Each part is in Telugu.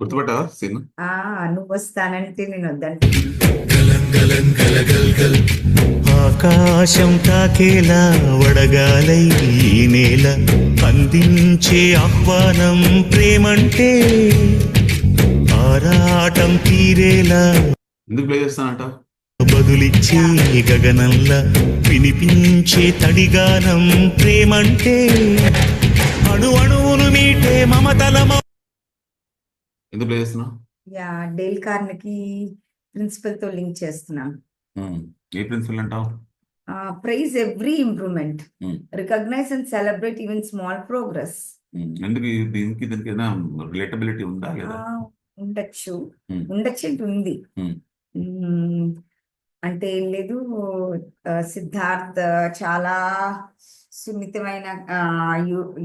గుర్తుపట్టావా సీన్? ఆ నువ్వు వస్తానంటే నేను వద్దంటే. ఆకాశం తాకేలా వడగాలై ఈ నేల అందించే ఆహ్వానం ప్రేమంటే ఆరాటం తీరేలా. ఎందుకు ప్లే చేస్తానంట? బదులిచ్చే గగనంలా వినిపించే తడిగానం ప్రేమంటే అణు అణువును మీటే మమతలమ ఎందుకు ప్లే చేస్తున్నావు? యా డేల్ కార్నకి ప్రిన్సిపల్తో లింక్ చేస్తున్నాను. ఏ ప్రిన్సిపల్ అంటావు? Praise every improvement. Recognize and celebrate even small progress. ఎందుకు దీనికి దీనికి రిలేటబిలిటీ ఉందా లేదా? ఉండొచ్చు. ఉండొచ్చు అంటే ఉంది. అంటే ఏం లేదు. సిద్ధార్థ్ చాలా సున్నితమైన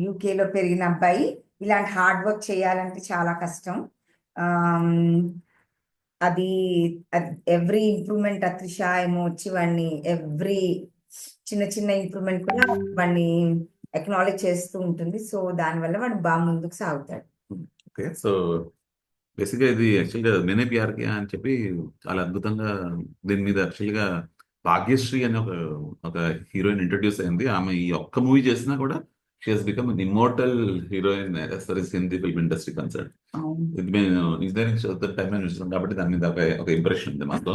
యూకేలో పెరిగిన అబ్బాయి. ఇలాంటి హార్డ్ వర్క్ చేయాలంటే చాలా కష్టం. అది ఎవ్రీ ఇంప్రూవ్మెంట్ అత్రిష ఏమో వచ్చి వాడిని ఎవ్రీ చిన్న చిన్న ఇంప్రూవ్మెంట్ కూడా వాడిని ఎక్నాలెజ్ చేస్తూ ఉంటుంది. సో దానివల్ల వాడు బాగా ముందుకు సాగుతాడు. ఓకే. సో బేసిక్గా ఇది యాక్చువల్గా నేనే పిఆర్కే అని చెప్పి చాలా అద్భుతంగా దీని మీద యాక్చువల్గా భాగ్యశ్రీ అని ఒక ఒక హీరోయిన్ ఇంట్రడ్యూస్ అయింది. ఆమె ఈ ఒక్క మూవీ చేసినా కూడా she has become immortal heroine is Hindi film industry concern అవును. ఇది మేము ఇంజనీరింగ్ చదువుతున్న టైం చూస్తున్నాం కాబట్టి దాని మీద ఒక ఇంప్రెషన్ ఉంది మాకు.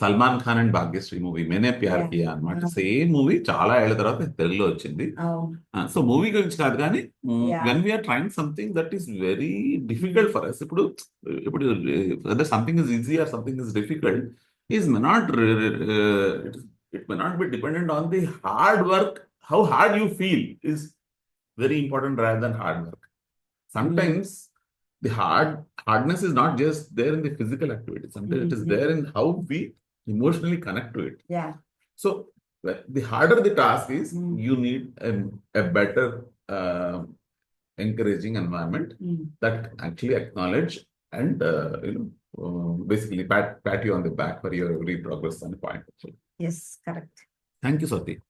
సల్మాన్ ఖాన్ అండ్ భాగ్యశ్రీ మూవీ మేనే ప్యార్ కియా అనమాట. సేమ్ మూవీ చాలా ఏళ్ళ తర్వాత తెలుగులో వచ్చింది. సో మూవీ గురించి కాదు కానీ. When we are trying something that is very difficult for us ఇప్పుడు ఇప్పుడు something is easy or something is difficult is may not uh, uh it may not be dependent on the hard work. How hard you feel is very important rather than hard work. Sometimes the hard hardness is not just there in the physical activity. Sometimes mm-hmm. it is mm-hmm. there in how we emotionally connect to it. Yeah. So the harder the task is, mm-hmm. you need a, a better uh, encouraging environment mm-hmm. that actually acknowledge and uh, you know uh, basically pat pat you on the back for your every progress and point. Yes, correct. Thank you, Sati.